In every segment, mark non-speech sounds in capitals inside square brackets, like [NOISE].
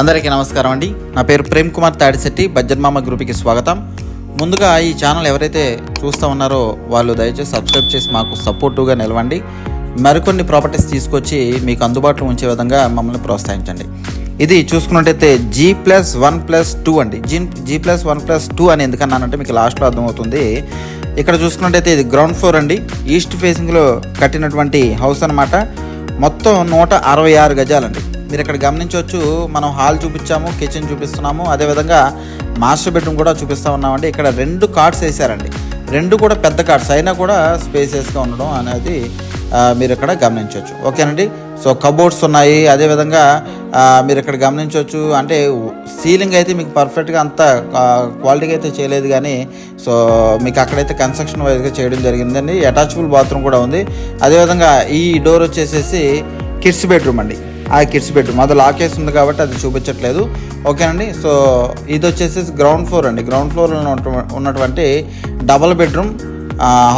అందరికీ నమస్కారం అండి. నా పేరు ప్రేమ్ కుమార్ తాడిశెట్టి బజ్జన్మామ గ్రూప్కి స్వాగతం. ముందుగా ఈ ఛానల్ ఎవరైతే చూస్తూ ఉన్నారో వాళ్ళు దయచేసి సబ్స్క్రైబ్ చేసి మాకు సపోర్టివ్గా నిలవండి. మరికొన్ని ప్రాపర్టీస్ తీసుకొచ్చి మీకు అందుబాటులో ఉంచే విధంగా మమ్మల్ని ప్రోత్సహించండి. ఇది చూసుకున్నట్టయితే G plus one plus two అండి. G G plus one plus two అని ఎందుకన్నానంటే మీకు లాస్ట్లో అర్థమవుతుంది. ఇక్కడ చూసుకున్నట్టయితే ఇది గ్రౌండ్ ఫ్లోర్ అండి. ఈస్ట్ ఫేసింగ్లో కట్టినటువంటి హౌస్ అన్నమాట. మొత్తం నూట అరవై ఆరు గజాలండి. మీరు ఇక్కడ గమనించవచ్చు మనం హాల్ చూపించాము కిచెన్ చూపిస్తున్నాము అదేవిధంగా మాస్టర్ బెడ్రూమ్ కూడా చూపిస్తూ ఉన్నామండి. ఇక్కడ రెండు కార్డ్స్ వేసారండి రెండు కూడా పెద్ద కార్డ్స్ అయినా కూడా స్పేసెస్గా ఉండడం అనేది మీరు ఇక్కడ గమనించవచ్చు. ఓకేనండి? సో కబోర్డ్స్ ఉన్నాయి అదేవిధంగా మీరు ఇక్కడ గమనించవచ్చు అంటే సీలింగ్ అయితే మీకు పర్ఫెక్ట్గా అంత క్వాలిటీగా అయితే చేయలేదు కానీ సో మీకు అక్కడైతే కన్స్ట్రక్షన్ వైజ్గా చేయడం జరిగిందండి. అటాచబుల్ బాత్రూమ్ కూడా ఉంది. అదేవిధంగా ఈ డోర్ వచ్చేసేసి కిడ్స్ బెడ్రూమ్ అండి. ఆ కిడ్స్ బెడ్రూమ్ అది లాక్ వేసి ఉంది కాబట్టి అది చూపించట్లేదు. ఓకేనండి? సో ఇది వచ్చేసి గ్రౌండ్ ఫ్లోర్ అండి గ్రౌండ్ ఫ్లోర్లో ఉన్నటువంటి డబల్ బెడ్రూమ్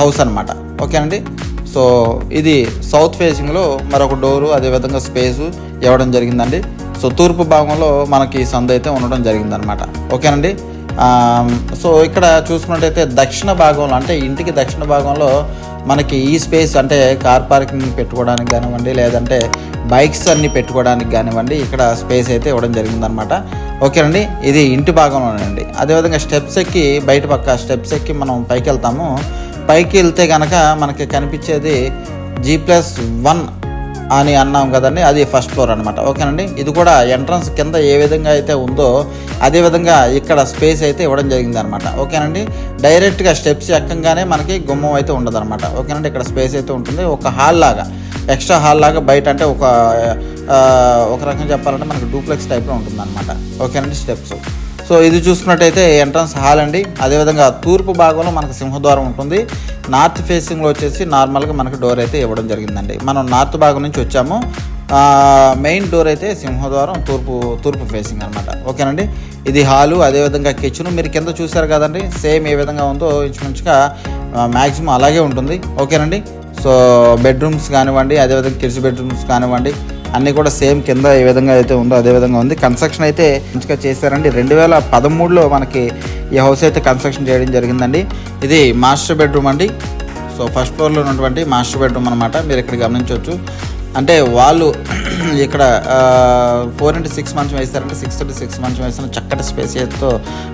హౌస్ అనమాట ఓకేనండి? సో ఇది సౌత్ ఫేసింగ్లో మరొక డోరు అదేవిధంగా స్పేసు ఇవ్వడం జరిగిందండి. సో తూర్పు భాగంలో మనకి సందు అయితే ఉండడం జరిగిందనమాట ఓకేనండి? సో ఇక్కడ చూసుకున్నట్టయితే దక్షిణ భాగంలో అంటే ఇంటికి దక్షిణ భాగంలో మనకి ఈ స్పేస్ అంటే కార్ పార్కింగ్ పెట్టుకోవడానికి కానివ్వండి లేదంటే బైక్స్ అన్ని పెట్టుకోవడానికి కానివ్వండి ఇక్కడ స్పేస్ అయితే ఇవ్వడం జరిగిందనమాట ఓకేనండి ఇది ఇంటి భాగంలోనండి. అదేవిధంగా స్టెప్స్ ఎక్కి బయట పక్క స్టెప్స్ ఎక్కి మనం పైకి వెళ్తాము. పైకి వెళ్తే కనుక మనకి కనిపించేది జీ ప్లస్ వన్ అని అన్నాం కదండి అది ఫస్ట్ ఫ్లోర్ అనమాట ఓకేనండి? ఇది కూడా ఎంట్రన్స్ కింద ఏ విధంగా అయితే ఉందో అదే విధంగా ఇక్కడ స్పేస్ అయితే ఇవ్వడం జరిగింది అనమాట ఓకేనండి డైరెక్ట్గా స్టెప్స్ ఎక్కంగానే మనకి గుమ్మం అయితే ఉండదు అనమాట ఓకేనండి? ఇక్కడ స్పేస్ అయితే ఉంటుంది. ఒక హాల్ లాగా ఎక్స్ట్రా హాల్ లాగా బయట అంటే ఒక ఒక రకంగా చెప్పాలంటే మనకి డూప్లెక్స్ టైప్లో ఉంటుంది అనమాట ఓకేనండి? స్టెప్స్ సో ఇది చూసుకున్నట్టయితే ఎంట్రన్స్ హాల్ అండి. అదేవిధంగా తూర్పు భాగంలో మనకు సింహద్వారం ఉంటుంది. నార్త్ ఫేసింగ్లో వచ్చేసి నార్మల్గా మనకు డోర్ అయితే ఇవ్వడం జరిగిందండి. మనం నార్త్ భాగం నుంచి వచ్చాము. మెయిన్ డోర్ అయితే సింహద్వారం తూర్పు తూర్పు ఫేసింగ్ అనమాట ఓకేనండి? ఇది హాలు అదేవిధంగా కిచెన్. మీరు కింద చూసారు కదండి? సేమ్ ఏ విధంగా ఉందో ఇంచుమించుగా మ్యాక్సిమం అలాగే ఉంటుంది. ఓకేనండి? సో బెడ్రూమ్స్ కానివ్వండి అదేవిధంగా కిడ్స్ బెడ్రూమ్స్ కానివ్వండి అన్నీ కూడా సేమ్ కింద ఏ విధంగా అయితే ఉందో అదే విధంగా ఉంది. కన్స్ట్రక్షన్ అయితే మంచిగా చేశారండి. రెండు వేల పదమూడులో మనకి ఈ హౌస్ అయితే కన్స్ట్రక్షన్ చేయడం జరిగిందండి. ఇది మాస్టర్ బెడ్రూమ్ అండి. సో ఫస్ట్ ఫ్లోర్లో ఉన్నటువంటి మాస్టర్ బెడ్రూమ్ అనమాట మీరు ఇక్కడ గమనించవచ్చు. అంటే వాళ్ళు [CLEARS THROAT] ఇక్కడ ఫోర్ ఇంటూ సిక్స్ మంచం వేస్తారంటే సిక్స్ ఇంటూ సిక్స్ మంచం వేసిన చక్కటి స్పేసియస్తో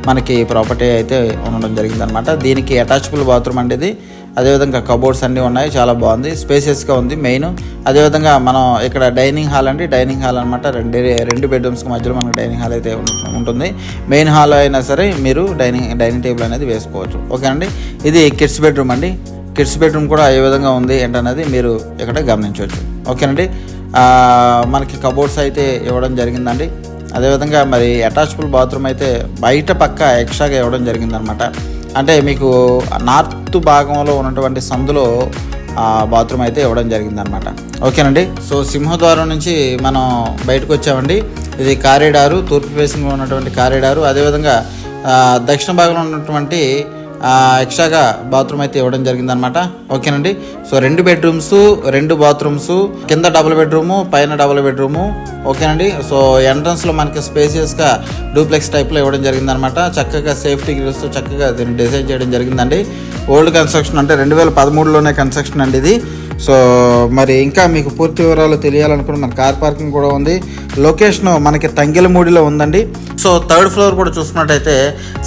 మనకి ప్రాపర్టీ అయితే ఉండడం జరిగిందనమాట దీనికి అటాచబుల్ బాత్రూమ్ అండి ఇది. అదేవిధంగా కబోర్డ్స్ అన్నీ ఉన్నాయి చాలా బాగుంది. స్పేసియస్గా ఉంది మెయిన్ అదేవిధంగా మనం ఇక్కడ డైనింగ్ హాల్ అండి డైనింగ్ హాల్ అనమాట రెండు రెండు బెడ్రూమ్స్కి మధ్యలో మనకు డైనింగ్ హాల్ అయితే ఉంటుంది. మెయిన్ హాల్ అయినా సరే మీరు డైనింగ్ డైనింగ్ టేబుల్ అనేది వేసుకోవచ్చు. ఓకే అండి? ఇది కిడ్స్ బెడ్రూమ్ అండి. కిడ్స్ బెడ్రూమ్ కూడా ఏ విధంగా ఉంది ఏంటనేది మీరు ఇక్కడ గమనించవచ్చు. ఓకేనండి మనకి కబోర్డ్స్ అయితే ఇవ్వడం జరిగిందండి. అదేవిధంగా మరి అటాచబుల్ బాత్రూమ్ అయితే బయట పక్క ఎక్స్ట్రాగా ఇవ్వడం జరిగిందనమాట అంటే మీకు నార్త్ భాగంలో ఉన్నటువంటి సందులో బాత్రూమ్ అయితే ఇవ్వడం జరిగిందనమాట ఓకేనండి? సో సింహద్వారం నుంచి మనం బయటకు వచ్చామండి. ఇది కారిడారు తూర్పు ఫేసింగ్లో ఉన్నటువంటి కారిడారు. అదేవిధంగా దక్షిణ భాగంలో ఉన్నటువంటి ఎక్స్ట్రాగా బాత్రూమ్ అయితే ఇవ్వడం జరిగిందనమాట ఓకేనండి? సో రెండు బెడ్రూమ్స్ రెండు బాత్రూమ్స్ కింద డబుల్ బెడ్రూము పైన డబుల్ బెడ్రూము ఓకేనండి? సో ఎంట్రన్స్లో మనకి స్పేసియస్గా డూప్లెక్స్ టైప్లో ఇవ్వడం జరిగిందనమాట చక్కగా సేఫ్టీ గ్రిల్స్తో చక్కగా దీన్ని డిజైన్ చేయడం జరిగిందండి. ఓల్డ్ కన్స్ట్రక్షన్ అంటే రెండు వేల పదమూడులోనే కన్స్ట్రక్షన్ అండి ఇది. సో మరి ఇంకా మీకు పూర్తి వివరాలు తెలియాలనుకుంటే మన కార్ పార్కింగ్ కూడా ఉంది. లొకేషన్ మనకి తంగిలమూడిలో ఉందండి. సో థర్డ్ ఫ్లోర్ కూడా చూసుకున్నట్టయితే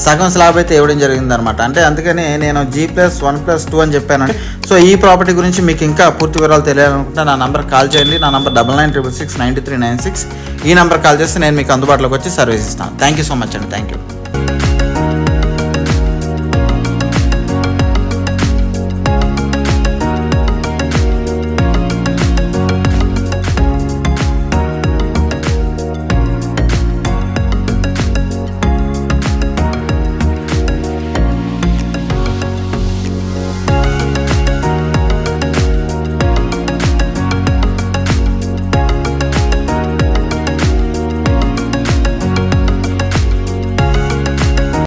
సగం స్లాబ్ అయితే ఇవ్వడం జరిగిందనమాట అంటే అంటే అందుకని నేను G plus one plus two అని చెప్పానండి. సో ఈ ప్రాపర్టీ గురించి మీకు ఇంకా పూర్తి వివరాలు తెలియాలనుకుంటే నా నంబర్ కాల్ చేయండి. నా number double nine triple six ninety three nine six ఈ నెంబర్ కాల్ చేస్తే నేను మీకు అందుబాటులోకి వచ్చి సర్వీస్ ఇస్తాను. థ్యాంక్ యూ సో మచ్ అండి థ్యాంక్ యూ